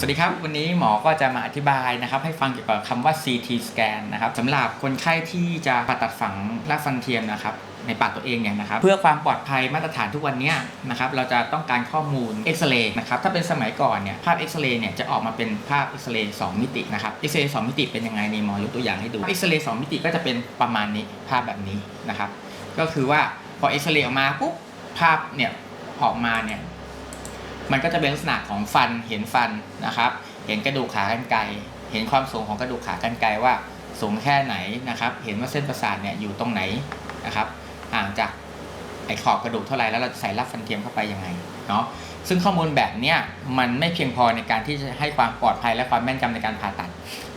สวัสดีครับ วันนี้หมอก็จะมาอธิบายนะครับ ให้ฟังเกี่ยวกับคำว่า CT scan นะครับสำหรับคนไข้ที่จะผ่าตัดฝังรากฟันเทียมนะครับในปากตัวเองเนี่ยนะครับเพื่อความปลอดภัยมาตรฐานทุกวันนี้นะครับเราจะต้องการข้อมูลเอ็กซเรย์นะครับถ้าเป็นสมัยก่อนเนี่ยภาพเอ็กซเรย์เนี่ยจะออกมาเป็นภาพเอ็กซเรย์สองมิตินะครับเอ็กซเรย์สองมิติเป็นยังไงนี่หมอยกตัวอย่างให้ดูเอ็กซเรย์สองมิติก็จะเป็นประมาณนี้ภาพแบบนี้นะครับก็คือว่าพอเอ็กซเรย์ออกมาปุ๊บภาพเนี่ยออกมาเนี่ย มันก็จะเป็นลักษณะของฟันเห็นฟันนะครับ เห็นกระดูกขากรรไกรเห็นความสูงของกระดูกขากรรไกรว่าสูงแค่ไหนนะครับ เห็นว่าเส้นประสาทเนี่ยอยู่ตรงไหนนะครับห่างจากไอ้ขอบกระดูกเท่าไหร่แล้วเราจะใส่รากฟันเทียมเข้าไปยังไงเนาะซึ่งข้อมูลแบบเนี้ยมันไม่เพียงพอในการที่จะให้ความปลอดภัยและความแม่นยำในการผ่าตัด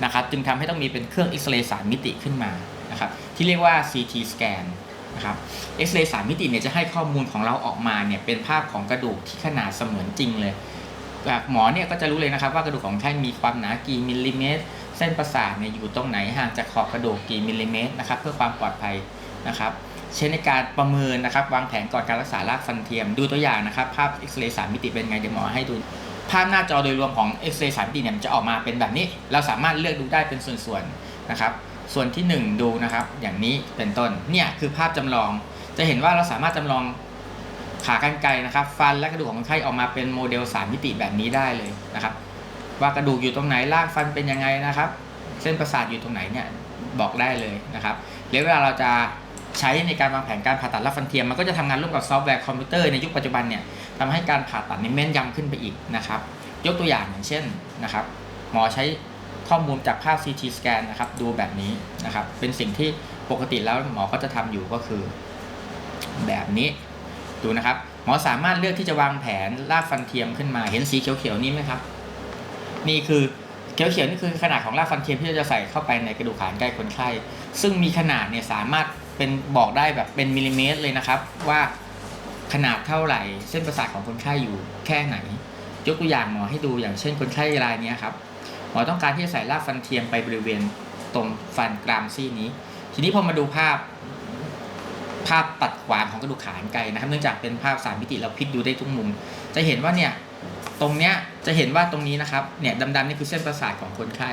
นะครับ จึงทำให้ต้องมีเป็นเครื่องเอ็กซเรย์สามมิติขึ้นมานะครับที่เรียกว่า CT scan นะครับเอ็กซเรย์สามมิติเนี่ยจะให้ข้อมูลของเราออกมาเนี่ยเป็นภาพของกระดูกที่ขนาดเสมือนจริงเลยแบบหมอเนี่ยก็จะรู้เลยนะครับว่ากระดูกของท่านมีความหนากี่มิลลิเมตร เส้นประสาทเนี่ยอยู่ตรงไหนห่างจากขอบกระดูกกี่มิลลิเมตรนะครับเพื่อความปลอดภัยนะครับใช้ในการประเมินนะครับวางแผนก่อนการรักษารากฟันเทียมดูตัวอย่างนะครับภาพเอ็กซเรย์สามมิติเป็นไงเดี๋ยวหมอให้ดูภาพหน้าจอโดยรวมของเอ็กซเรย์สามมิติเนี่ยจะออกมาเป็นแบบนี้ เราสามารถเลือกดูได้เป็นส่วนๆนะครับ ส่วนที่หนึ่งดูนะครับ อย่างนี้เป็นต้นเนี่ยคือภาพจำลอง จะเห็นว่าเราสามารถจำลองขากรรไกรนะครับ ฟันและกระดูกของคนไข้ออกมาเป็นโมเดล3มิติแบบนี้ได้เลยนะครับ ว่ากระดูกอยู่ตรงไหนรากฟันเป็นยังไงนะครับ เส้นประสาทอยู่ตรงไหนเนี่ยบอกได้เลยนะครับแล้วเวลาเราจะใช้ในการวางแผนการผ่าตัดรากฟันเทียมมันก็จะทำงานร่วมกับซอฟต์แวร์คอมพิวเตอร์ในยุคปัจจุบันเนี่ยทำให้การผ่าตัดนี่แม่นยำขึ้นไปอีกนะครับ ยกตัวอย่างอย่างเช่นนะครับ หมอใช้ ข้อมูลจากภาพ CT scan นะครับ ดูแบบนี้นะครับ เป็นสิ่งที่ปกติแล้วหมอก็จะทำอยู่ก็คือ แบบนี้ดูนะครับ หมอสามารถเลือกที่จะวางแผนลากฟันเทียมขึ้นมาเห็นสีเขียวๆนี้ไหมครับ นี่คือเขียวๆนี่คือขนาดของรากฟันเทียมที่เราจะใส่เข้าไปในกระดูกขานใกล้คนไข้ ซึ่งมีขนาดเนี่ยสามารถเป็นบอกได้แบบเป็นมิลลิเมตรเลยนะครับ ว่าขนาดเท่าไหร่ เส้นประสาทของคนไข้อยู่แค่ไหน ยกตัวอย่างหมอให้ดูอย่างเช่นคนไข้รายนี้ครับ หมอต้องการที่จะใส่รากฟันเทียมไปบริเวณตรงฟันกรามซี่นี้ ทีนี้พอมาดูภาพ ภาพตัดขวางของกระดูกขากรรไกรนะครับ เนื่องจากเป็นภาพสามมิติเราพลิกดูได้ทุกมุม จะเห็นว่าเนี่ยตรงเนี้ยจะเห็นว่าตรงนี้นะครับเนี่ยดำๆนี่คือเส้นประสาทของคนไข้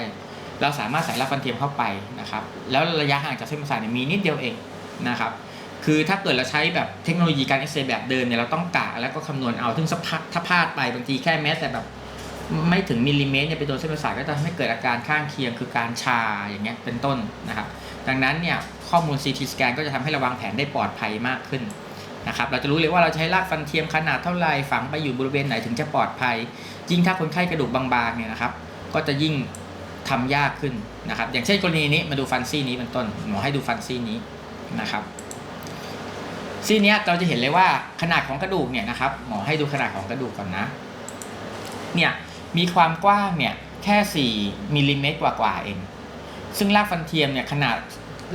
เราสามารถใส่รากฟันเทียมเข้าไปนะครับ แล้วระยะห่างจากเส้นประสาทเนี่ยมีนิดเดียวเองนะครับคือถ้าเกิดเราใช้แบบเทคโนโลยีการเอ็กซเรย์แบบเดิมเนี่ยเราต้องกะแล้วก็คำนวณเอาถึงสักพักถ้าพลาดไปบางทีแค่แม้แต่แบบ ไม่ถึงมิลลิเมตรเนี่ยไปโดนเส้นประสาทก็จะทำให้เกิดอาการข้างเคียงคือการชาอย่างเงี้ยเป็นต้นนะครับดังนั้นเนี่ยข้อมูล CT scan ก็จะทำให้เราวางแผนได้ปลอดภัยมากขึ้นนะครับเราจะรู้เลยว่าเราใช้รากฟันเทียมขนาดเท่าไรฝังไปอยู่บริเวณไหนถึงจะปลอดภัย ยิ่งถ้าคนไข้กระดูกบางๆเนี่ยนะครับก็จะยิ่งทำยากขึ้นนะครับอย่างเช่นกรณีนี้มาดูฟันซี่นี้เป็นต้นหมอให้ดูฟันซี่นี้นะครับซี่เนี้ยเราจะเห็นเลยว่าขนาดของกระดูกเนี่ยนะครับหมอให้ดูขนาดของกระดูกก่อนนะเนี่ย มีความกว้างเนี่ยแค่ 4มิลลิเมตรกว่าๆเอง ซึ่งรากฟันเทียมเนี่ยขนาด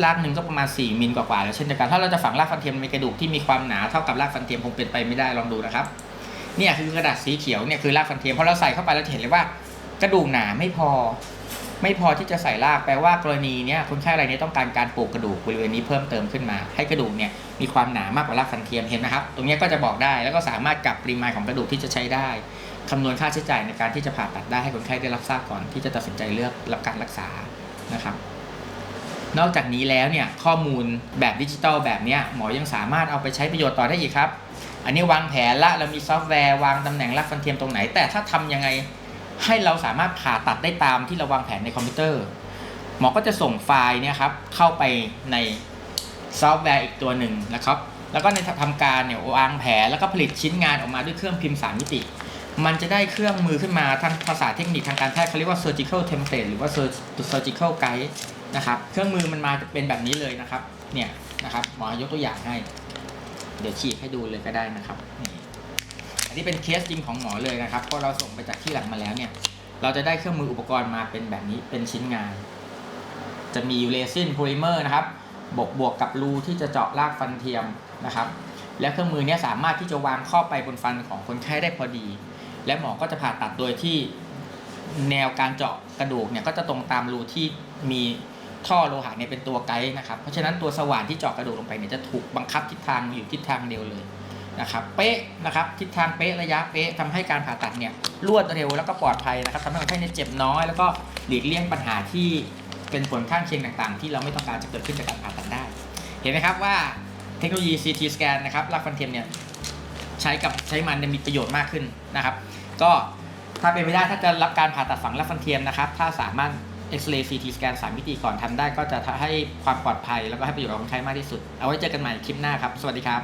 รากหนึ่งก็ประมาณ 4มิลกว่าๆแล้วเช่นเดียวกันถ้าเราจะฝังรากฟันเทียมในกระดูกที่มีความหนาเท่ากับรากฟันเทียมคงเป็นไปไม่ได้ลองดูนะครับเนี่ยคือกระดาษสีเขียวเนี่ยคือรากฟันเทียมพอเราใส่เข้าไปเราเห็นเลยว่ากระดูกหนาไม่พอ ไม่พอที่จะใส่รากแปลว่ากรณีเนี้ยคนไข้รายนี้ต้องการการปลูกกระดูกบริเวณนี้เพิ่มเติมขึ้นมา ให้กระดูกเนี่ยมีความหนามากกว่ารากฟันเทียมเห็นนะครับ ตรงนี้ก็จะบอกได้แล้วก็สามารถกลับปริมาณของกระดูกที่จะใช้ได้ คำนวณค่าใช้จ่ายในการที่จะผ่าตัดได้ให้คนไข้ได้รับทราบก่อนที่จะตัดสินใจเลือกรับการรักษานะครับ นอกจากนี้แล้วเนี่ยข้อมูลแบบดิจิตอลแบบนี้หมอยังสามารถเอาไปใช้ประโยชน์ต่อได้อีกครับ อันนี้วางแผนละเรามีซอฟต์แวร์วางตำแหน่งรากฟันเทียมตรงไหน แต่ถ้าทำยังไงให้เราสามารถผ่าตัดได้ตามที่เราวางแผนในคอมพิวเตอร์ หมอก็จะส่งไฟล์เนี่ยครับเข้าไปในซอฟต์แวร์อีกตัวหนึ่งนะครับ แล้วก็ในทำการเนี่ยวางแผนแล้วก็ผลิตชิ้นงานออกมาด้วยเครื่องพิมพ์ 3 มิติ มันจะได้เครื่องมือขึ้นมาทางภาษาเทคนิคทางการแพทย์เขาเรียกว่า surgical template หรือว่า surgical guide นะครับ เครื่องมือมันมาจะเป็นแบบนี้เลยนะครับ เนี่ยนะครับหมอยกตัวอย่างให้ เดี๋ยวฉีกให้ดูเลยก็ได้นะครับนี่อันนี้เป็นเคสจริงของหมอเลยนะครับเพอเราส่งไปจากที่หลังมาแล้วเนี่ย เราจะได้เครื่องมืออุปกรณ์มาเป็นแบบนี้เป็นชิ้นงาน จะมีเรซินโพลิเมอร์นะครับบวกบวกกับรูที่จะเจาะรากฟันเทียมนะครับ และเครื่องมือเนี้สามารถที่จะวางเข้าไปบนฟันของคนไข้ได้พอดี และหมอก็จะผ่าตัดโดยที่แนวการเจาะกระดูกเนี่ยก็จะตรงตามรูที่มีท่อโลหะเนี่ยเป็นตัวไกด์นะครับ เพราะฉะนั้นตัวสว่านที่เจาะกระดูกลงไปเนี่ยจะถูกบังคับทิศทางอยู่ทิศทางเดียวเลยนะครับเป๊ะนะครับทิศทางเป๊ะระยะเป๊ะทำให้การผ่าตัดเนี่ยรวดเร็วแล้วก็ปลอดภัยนะครับทำให้คนไข้เนี่ยเจ็บน้อยแล้วก็หลีกเลี่ยงปัญหาที่เป็นผลข้างเคียงต่างๆ ที่เราไม่ต้องการจะเกิดขึ้นจากการผ่าตัดได้ เห็นไหมครับว่าเทคโนโลยี CT สแกนนะครับรากฟันเทียมเนี่ย ใช้กับใช้มันเนี่ยมีประโยชน์มากขึ้นนะครับ ก็ถ้าเป็นไปได้ถ้าจะรับการผ่าตัดฝังรักฟันเทียมนะครับ ถ้าสามารถเอ็กซเรย์ซีทีสแกนสามมิติก่อนทำได้ก็จะให้ความปลอดภัยแล้วก็ให้ประโยชน์กับคนไข้มากที่สุด เอาไว้เจอกันใหม่คลิปหน้าครับ สวัสดีครับ